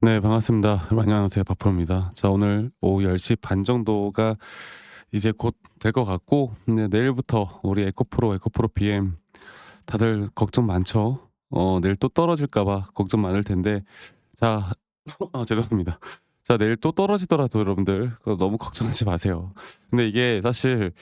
네 반갑습니다. 여러분 안녕하세요. 바프로입니다. 자 오늘 오후 10시 반 정도가 이제 곧 될 것 같고 네 내일부터 우리 에코프로, 에코프로 BM 다들 걱정 많죠. 어 내일 또 떨어질까 봐 걱정 많을 텐데 자 아 죄송합니다. 자 내일 또 떨어지더라도 여러분들 너무 걱정하지 마세요. 근데 이게 사실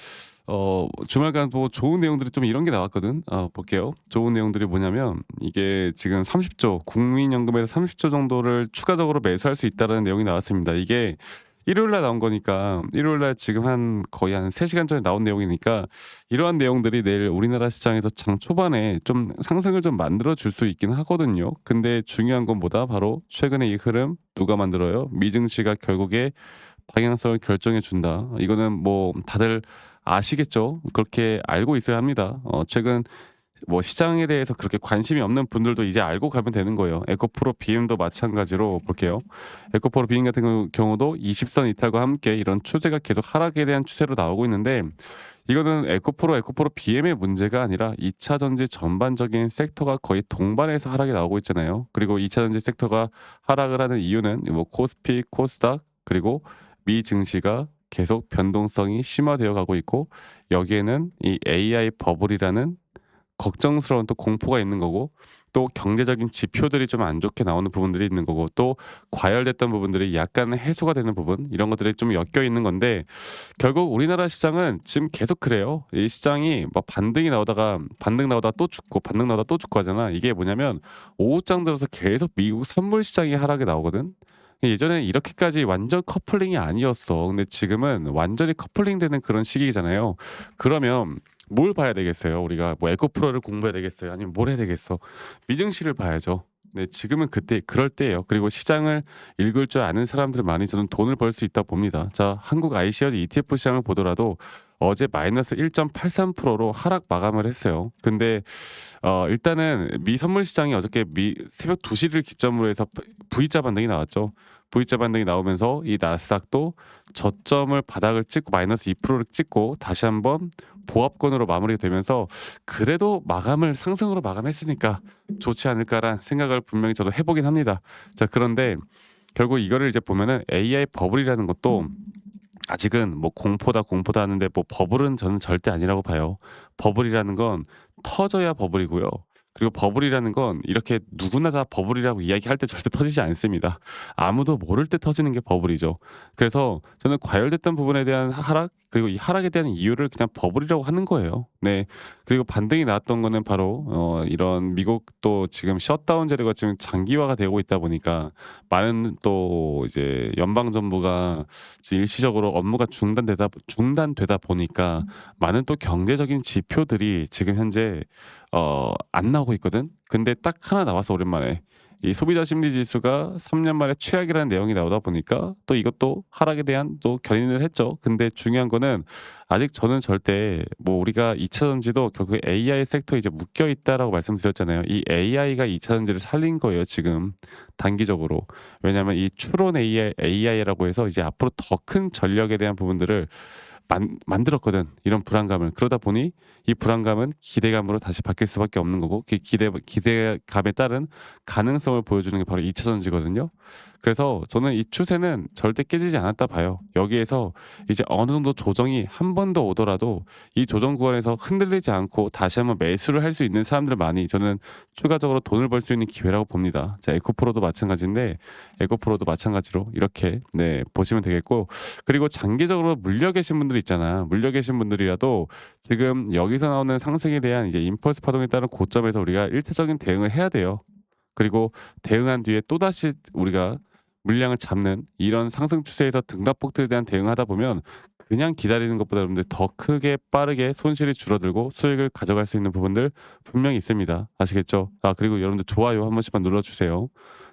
어 주말간 뭐 좋은 내용들이 좀 이런 게 나왔거든. 어 볼게요. 좋은 내용들이 뭐냐면 이게 지금 30조 국민연금에서 30조 정도를 추가적으로 매수할 수 있다라는 내용이 나왔습니다. 이게 일요일 날 나온 거니까 일요일 날 지금 한 거의 한 3시간 전에 나온 내용이니까 이러한 내용들이 내일 우리나라 시장에서 장 초반에 좀 상승을 좀 만들어 줄 수 있긴 하거든요. 근데 중요한 건 뭐다? 바로 최근에 이 흐름 누가 만들어요? 미증시가 결국에 방향성을 결정해 준다. 이거는 뭐 다들 아시겠죠? 그렇게 알고 있어야 합니다. 어 최근 뭐 시장에 대해서 그렇게 관심이 없는 분들도 이제 알고 가면 되는 거예요. 에코프로 BM도 마찬가지로 볼게요. 에코프로 BM 같은 경우- 경우도 20선 이탈과 함께 이런 추세가 계속 하락에 대한 추세로 나오고 있는데 이거는 에코프로, 에코프로 BM의 문제가 아니라 2차 전지 전반적인 섹터가 거의 동반해서 하락이 나오고 있잖아요. 그리고 2차 전지 섹터가 하락을 하는 이유는 뭐 코스피, 코스닥 그리고 미 증시가 계속 변동성이 심화되어 가고 있고 여기에는 이 AI 버블이라는 걱정스러운 또 공포가 있는 거고 또 경제적인 지표들이 좀 안 좋게 나오는 부분들이 있는 거고 또 과열됐던 부분들이 약간 해소가 되는 부분 이런 것들이 좀 엮여 있는 건데 결국 우리나라 시장은 지금 계속 그래요. 이 시장이 막 반등이 나오다가 반등 나오다가 또 죽고 반등 나오다가 또 죽고 하잖아. 이게 뭐냐면 오후장 들어서 계속 미국 선물 시장이 하락이 나오거든. 예전에는 이렇게까지 완전 커플링이 아니었어. 근데 지금은 완전히 커플링 되는 그런 시기잖아요. 그러면 뭘 봐야 되겠어요? 우리가 뭐 에코 프로를 공부해야 되겠어요? 아니면 뭘 해야 되겠어? 미증시를 봐야죠. 네, 지금은 그때 그럴 때예요. 그리고 시장을 읽을 줄 아는 사람들 많이 저는 돈을 벌 수 있다 봅니다. 자, 한국 ICO ETF 시장을 보더라도 어제 마이너스 1.83%로 하락 마감을 했어요. 근데 어 일단은 미 선물 시장이 어저께 미 새벽 2시를 기점으로 해서 V자 반등이 나왔죠. V자 반등이 나오면서 이 나스닥도 저점을 바닥을 찍고 마이너스 2%를 찍고 다시 한번 보합권으로 마무리되면서 그래도 마감을 상승으로 마감했으니까 좋지 않을까라는 생각을 분명히 저도 해보긴 합니다. 자 그런데 결국 이거를 이제 보면은 AI 버블이라는 것도 아직은 뭐 공포다 공포다 하는데 뭐 버블은 저는 절대 아니라고 봐요. 버블이라는 건 터져야 버블이고요. 그리고 버블이라는 건 이렇게 누구나 다 버블이라고 이야기할 때 절대 터지지 않습니다. 아무도 모를 때 터지는 게 버블이죠. 그래서 저는 과열됐던 부분에 대한 하락 그리고 이 하락에 대한 이유를 그냥 버블이라고 하는 거예요. 네. 그리고 반등이 나왔던 거는 바로 어 이런 미국도 지금 셧다운 제도가 지금 장기화가 되고 있다 보니까 많은 또 이제 연방 정부가 일시적으로 업무가 중단되다 중단되다 보니까 많은 또 경제적인 지표들이 지금 현재 어 안 나오고 있거든. 근데 딱 하나 나와서 오랜만에 이 소비자 심리 지수가 3년 만에 최악이라는 내용이 나오다 보니까 또 이것도 하락에 대한 또 견인을 했죠. 근데 중요한 거는 아직 저는 절대 뭐 우리가 2차 전지도 결국 AI 섹터에 이제 묶여 있다라고 말씀드렸잖아요. 이 AI가 2차 전지를 살린 거예요, 지금 단기적으로. 왜냐하면 이 추론 AI, AI라고 해서 이제 앞으로 더 큰 전력에 대한 부분들을 만, 만들었거든 이런 불안감을 그러다 보니 이 불안감은 기대감으로 다시 바뀔 수밖에 없는 거고 그 기대 기대감에 따른 가능성을 보여주는 게 바로 2차 전지거든요. 그래서 저는 이 추세는 절대 깨지지 않았다 봐요. 여기에서 이제 어느 정도 조정이 한 번 더 오더라도 이 조정 구간에서 흔들리지 않고 다시 한번 매수를 할 수 있는 사람들 많이 저는 추가적으로 돈을 벌 수 있는 기회라고 봅니다. 자, 에코프로도 마찬가지인데 에코프로도 마찬가지로 이렇게 네 보시면 되겠고 그리고 장기적으로 물려 계신 분들 있잖아. 물려 계신 분들이라도 지금 여기서 나오는 상승에 대한 이제 임펄스 파동에 따른 고점에서 우리가 일차적인 대응을 해야 돼요. 그리고 대응한 뒤에 또다시 우리가 물량을 잡는 이런 상승 추세에서 등락폭들에 대한 대응하다 보면 그냥 기다리는 것보다 여러분들 더 크게 빠르게 손실이 줄어들고 수익을 가져갈 수 있는 부분들 분명히 있습니다. 아시겠죠? 아 그리고 여러분들 좋아요 한 번씩만 눌러주세요.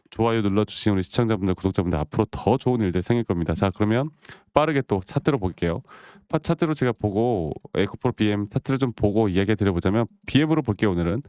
좋아요 눌러주신 우리 시청자분들 구독자분들 앞으로 더 좋은 일들 생길 겁니다. 자 그러면 빠르게 또 차트로 볼게요. 파 차트로 제가 보고 에코프로 BM 차트를 좀 보고 이야기 드려보자면 BM으로 볼게요 오늘은.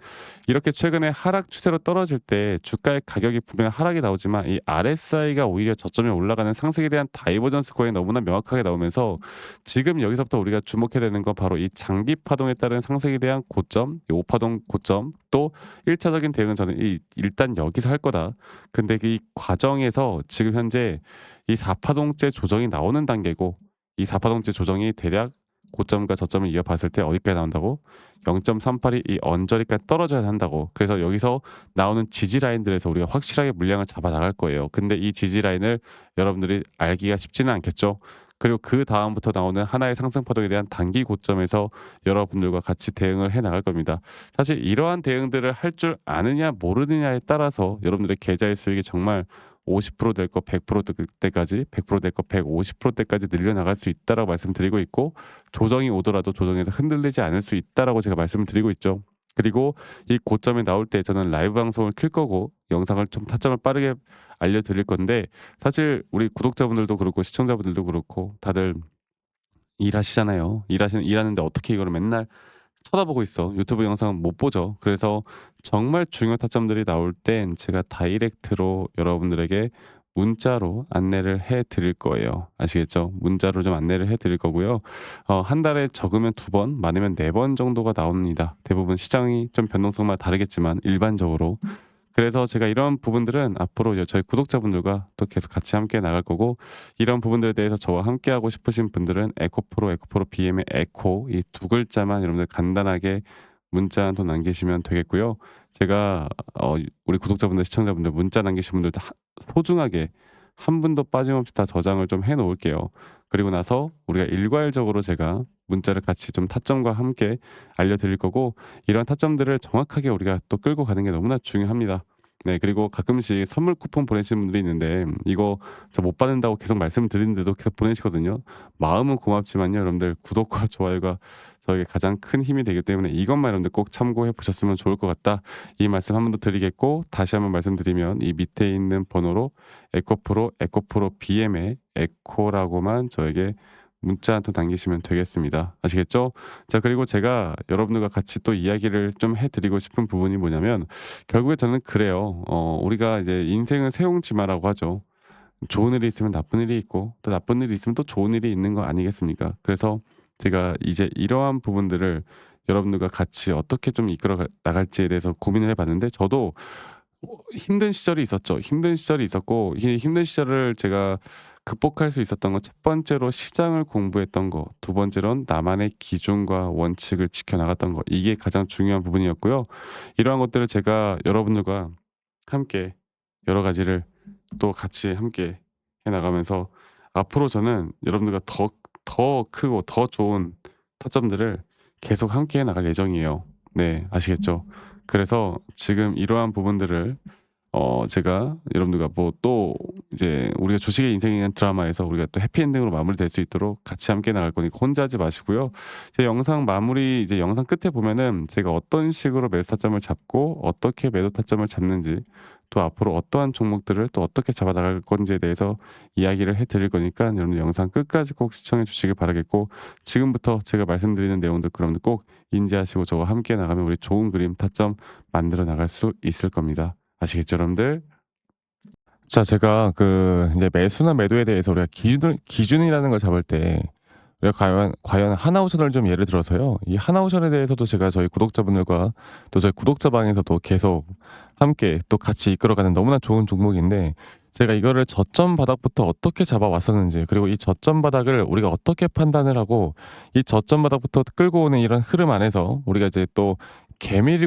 이렇게 최근에 하락 추세로 떨어질 때 주가의 가격이 분명 하락이 나오지만 이 RSI가 오히려 저점에 올라가는 상승에 대한 다이버전스 거에 너무나 명확하게 나오면서 지금 여기서부터 우리가 주목해야 되는 건 바로 이 장기 파동에 따른 상승에 대한 고점, 이 5파동 고점 또 1차적인 대응은 저는 이 일단 여기서 할 거다. 근데 이 과정에서 지금 현재 이 4파동째 조정이 나오는 단계고 이 4파동째 조정이 대략 고점과 저점을 이어봤을 때 어디까지 나온다고? 0.38이 이 언저리까지 떨어져야 한다고. 그래서 여기서 나오는 지지 라인들에서 우리가 확실하게 물량을 잡아 나갈 거예요. 근데 이 지지 라인을 여러분들이 알기가 쉽지는 않겠죠. 그리고 그 다음부터 나오는 하나의 상승 파동에 대한 단기 고점에서 여러분들과 같이 대응을 해 나갈 겁니다. 사실 이러한 대응들을 할 줄 아느냐 모르느냐에 따라서 여러분들의 계좌의 수익이 정말 50%될 거 100% 때까지 100%될 거 150%대까지 늘려나갈 수 있다라고 말씀드리고 있고 조정이 오더라도 조정에서 흔들리지 않을 수 있다라고 제가 말씀을 드리고 있죠. 그리고 이 고점에 나올 때 저는 라이브 방송을 킬 거고 영상을 좀 타점을 빠르게 알려드릴 건데 사실 우리 구독자분들도 그렇고 시청자분들도 그렇고 다들 일하시잖아요. 일하시는 일하는데 어떻게 이거를 맨날 쳐다보고 있어. 유튜브 영상은 못 보죠. 그래서 정말 중요 타점들이 나올 땐 제가 다이렉트로 여러분들에게 문자로 안내를 해 드릴 거예요. 아시겠죠? 문자로 좀 안내를 해 드릴 거고요. 어, 한 달에 적으면 두 번, 많으면 네 번 정도가 나옵니다. 대부분 시장이 좀 변동성마다 다르겠지만 일반적으로. 그래서 제가 이런 부분들은 앞으로 저희 구독자분들과 또 계속 같이 함께 나갈 거고 이런 부분들에 대해서 저와 함께 하고 싶으신 분들은 에코프로, 에코프로 BM의 에코 이 두 글자만 여러분들 간단하게 문자 한 통 남기시면 되겠고요. 제가 어, 우리 구독자분들, 시청자분들 문자 남기신 분들 다 소중하게 한 분도 빠짐없이 다 저장을 좀 해 놓을게요. 그리고 나서 우리가 일괄적으로 제가 문자를 같이 좀 타점과 함께 알려드릴 거고 이런 타점들을 정확하게 우리가 또 끌고 가는 게 너무나 중요합니다. 네, 그리고 가끔씩 선물 쿠폰 보내시는 분들이 있는데 이거 저 못 받는다고 계속 말씀드리는데도 계속 보내시거든요. 마음은 고맙지만요, 여러분들 구독과 좋아요가 저에게 가장 큰 힘이 되기 때문에 이것만 여러분들 꼭 참고해 보셨으면 좋을 것 같다. 이 말씀 한 번 더 드리겠고 다시 한번 말씀드리면 이 밑에 있는 번호로 에코프로 에코프로 BM의 에코라고만 저에게 문자 한 통 남기시면 되겠습니다. 아시겠죠? 자, 그리고 제가 여러분들과 같이 또 이야기를 좀 해드리고 싶은 부분이 뭐냐면 결국에 저는 그래요. 어, 우리가 이제 인생은 세옹지마라고 하죠. 좋은 일이 있으면 나쁜 일이 있고 또 나쁜 일이 있으면 또 좋은 일이 있는 거 아니겠습니까? 그래서 제가 이제 이러한 부분들을 여러분들과 같이 어떻게 좀 이끌어 나갈지에 대해서 고민을 해봤는데 저도 힘든 시절이 있었죠. 힘든 시절이 있었고 이 힘든 시절을 제가 극복할 수 있었던 건 첫 번째로 시장을 공부했던 거, 두 번째로는 나만의 기준과 원칙을 지켜나갔던 거. 이게 가장 중요한 부분이었고요. 이러한 것들을 제가 여러분들과 함께 여러 가지를 또 같이 함께 해 나가면서 앞으로 저는 여러분들과 더, 더 크고 더 좋은 타점들을 계속 함께 해 나갈 예정이에요. 네, 아시겠죠? 그래서 지금 이러한 부분들을 어 제가 여러분들과 뭐 또 이제 우리가 주식의 인생이라는 드라마에서 우리가 또 해피엔딩으로 마무리될 수 있도록 같이 함께 나갈 거니까 혼자 하지 마시고요. 제 영상 마무리 이제 영상 끝에 보면은 제가 어떤 식으로 매수 타점을 잡고 어떻게 매도 타점을 잡는지 또 앞으로 어떠한 종목들을 또 어떻게 잡아 나갈 건지에 대해서 이야기를 해 드릴 거니까 여러분 영상 끝까지 꼭 시청해 주시길 바라겠고 지금부터 제가 말씀드리는 내용들 여러분들 꼭 인지하시고 저와 함께 나가면 우리 좋은 그림 타점 만들어 나갈 수 있을 겁니다. 아시겠죠, 여러분들? 자, 제가 그 이제 매수나 매도에 대해서 우리가 기준을 기준이라는 걸 잡을 때 우리가 과연 과연 하나오션을 좀 예를 들어서요. 이 하나오션에 대해서도 제가 저희 구독자분들과 또 저희 구독자 방에서도 계속 함께 또 같이 이끌어가는 너무나 좋은 종목인데 제가 이거를 저점 바닥부터 어떻게 잡아왔었는지 그리고 이 저점 바닥을 우리가 어떻게 판단을 하고 이 저점 바닥부터 끌고 오는 이런 흐름 안에서 우리가 이제 또 개미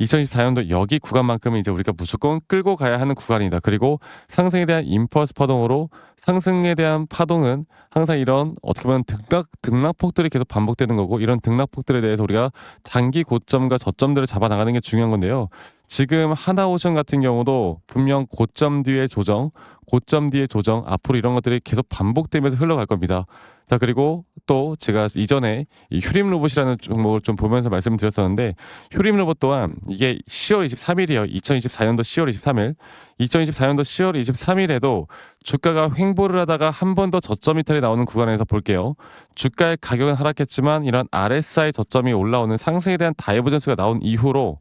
2024년도 여기 구간만큼은 이제 우리가 무조건 끌고 가야 하는 구간이다. 그리고 상승에 대한 임펄스 파동으로 상승에 대한 파동은 항상 이런 어떻게 보면 등락 등락폭들이 계속 반복되는 거고 이런 등락폭들에 대해서 우리가 단기 고점과 저점들을 잡아 나가는 게 중요한 건데요. 지금 하나오션 같은 경우도 분명 고점 뒤에 조정, 고점 뒤에 조정, 앞으로 이런 것들이 계속 반복되면서 흘러갈 겁니다. 자 그리고 또 제가 이전에 이 휴림 로봇이라는 종목을 좀 보면서 말씀드렸었는데 휴림 로봇 또한 이게 10월 23일이요. 2024년도 10월 23일, 2024년도 10월 23일에도 주가가 횡보를 하다가 한 번 더 저점 이탈이 나오는 구간에서 볼게요. 주가의 가격은 하락했지만 이런 RSI 저점이 올라오는 상승에 대한 다이버전스가 나온 이후로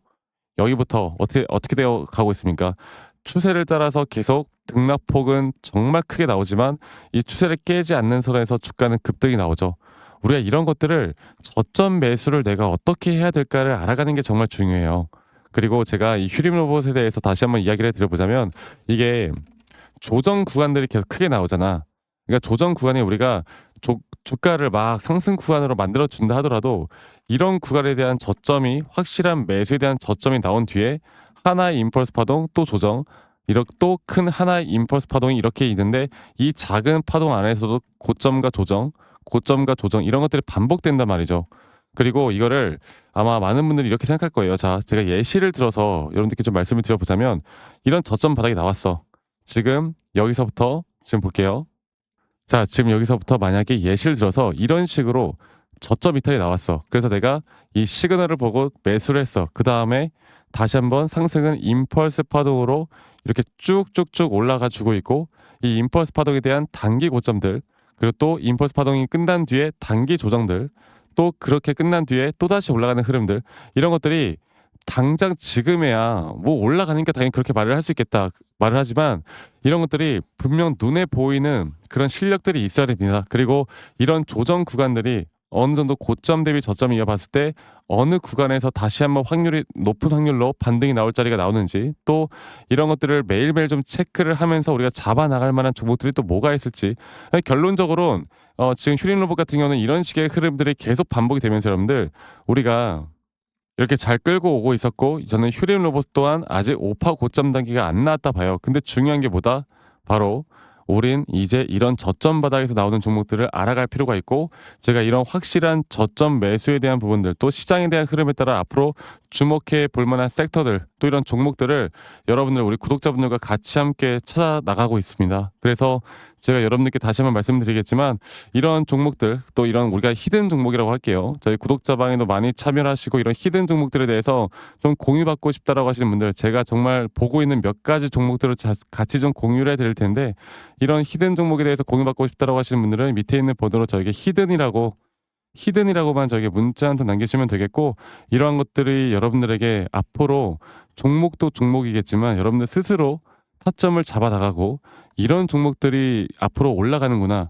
여기부터 어떻게 어떻게 되어 가고 있습니까? 추세를 따라서 계속 등락폭은 정말 크게 나오지만 이 추세를 깨지 않는 선에서 주가는 급등이 나오죠. 우리가 이런 것들을 저점 매수를 내가 어떻게 해야 될까를 알아가는 게 정말 중요해요. 그리고 제가 이 휴림 로봇에 대해서 다시 한번 이야기를 드려보자면 이게 조정 구간들이 계속 크게 나오잖아. 그러니까 조정 구간에 우리가 조, 주가를 막 상승 구간으로 만들어 준다 하더라도 이런 구간에 대한 저점이 확실한 매수에 대한 저점이 나온 뒤에 하나의 임펄스 파동 또 조정 이렇게 또 큰 하나의 임펄스 파동이 이렇게 있는데 이 작은 파동 안에서도 고점과 조정 고점과 조정 이런 것들이 반복된단 말이죠. 그리고 이거를 아마 많은 분들이 이렇게 생각할 거예요. 자, 제가 예시를 들어서 여러분들께 좀 말씀을 드려보자면 이런 저점 바닥이 나왔어. 지금 여기서부터 지금 볼게요. 자, 지금 여기서부터 만약에 예시를 들어서 이런 식으로 저점 이탈이 나왔어. 그래서 내가 이 시그널을 보고 매수를 했어. 그 다음에 다시 한번 상승은 임펄스 파동으로 이렇게 쭉쭉쭉 올라가 주고 있고 이 임펄스 파동에 대한 단기 고점들 그리고 또 임펄스 파동이 끝난 뒤에 단기 조정들 또 그렇게 끝난 뒤에 또 다시 올라가는 흐름들 이런 것들이 당장 지금에야 뭐 올라가니까 당연히 그렇게 말을 할 수 있겠다 말을 하지만 이런 것들이 분명 눈에 보이는 그런 실력들이 있어야 됩니다. 그리고 이런 조정 구간들이 어느 정도 고점 대비 저점 이어봤을 때 어느 구간에서 다시 한번 확률이 높은 확률로 반등이 나올 자리가 나오는지 또 이런 것들을 매일매일 좀 체크를 하면서 우리가 잡아 나갈 만한 종목들이 또 뭐가 있을지 결론적으로는 어, 지금 휴린 로봇 같은 경우는 이런 식의 흐름들이 계속 반복이 되면서 여러분들 우리가 이렇게 잘 끌고 오고 있었고 저는 휴림 로봇 또한 아직 오파 고점 단계가 안 나왔다 봐요. 근데 중요한 게 뭐다? 바로 우린 이제 이런 저점 바닥에서 나오는 종목들을 알아갈 필요가 있고 제가 이런 확실한 저점 매수에 대한 부분들 또 시장에 대한 흐름에 따라 앞으로 주목해 볼 만한 섹터들 또 이런 종목들을 여러분들 우리 구독자분들과 같이 함께 찾아 나가고 있습니다. 그래서 제가 여러분들께 다시 한번 말씀드리겠지만 이런 종목들 또 이런 우리가 히든 종목이라고 할게요. 저희 구독자 방에도 많이 참여를 하시고 이런 히든 종목들에 대해서 좀 공유받고 싶다라고 하시는 분들 제가 정말 보고 있는 몇 가지 종목들을 자, 같이 좀 공유를 해드릴 텐데 이런 히든 종목에 대해서 공유받고 싶다라고 하시는 분들은 밑에 있는 번호로 저에게 히든이라고 히든이라고만 저에게 문자 한 통 남기시면 되겠고 이러한 것들이 여러분들에게 앞으로 종목도 종목이겠지만 여러분들 스스로 타점을 잡아 나가고 이런 종목들이 앞으로 올라가는구나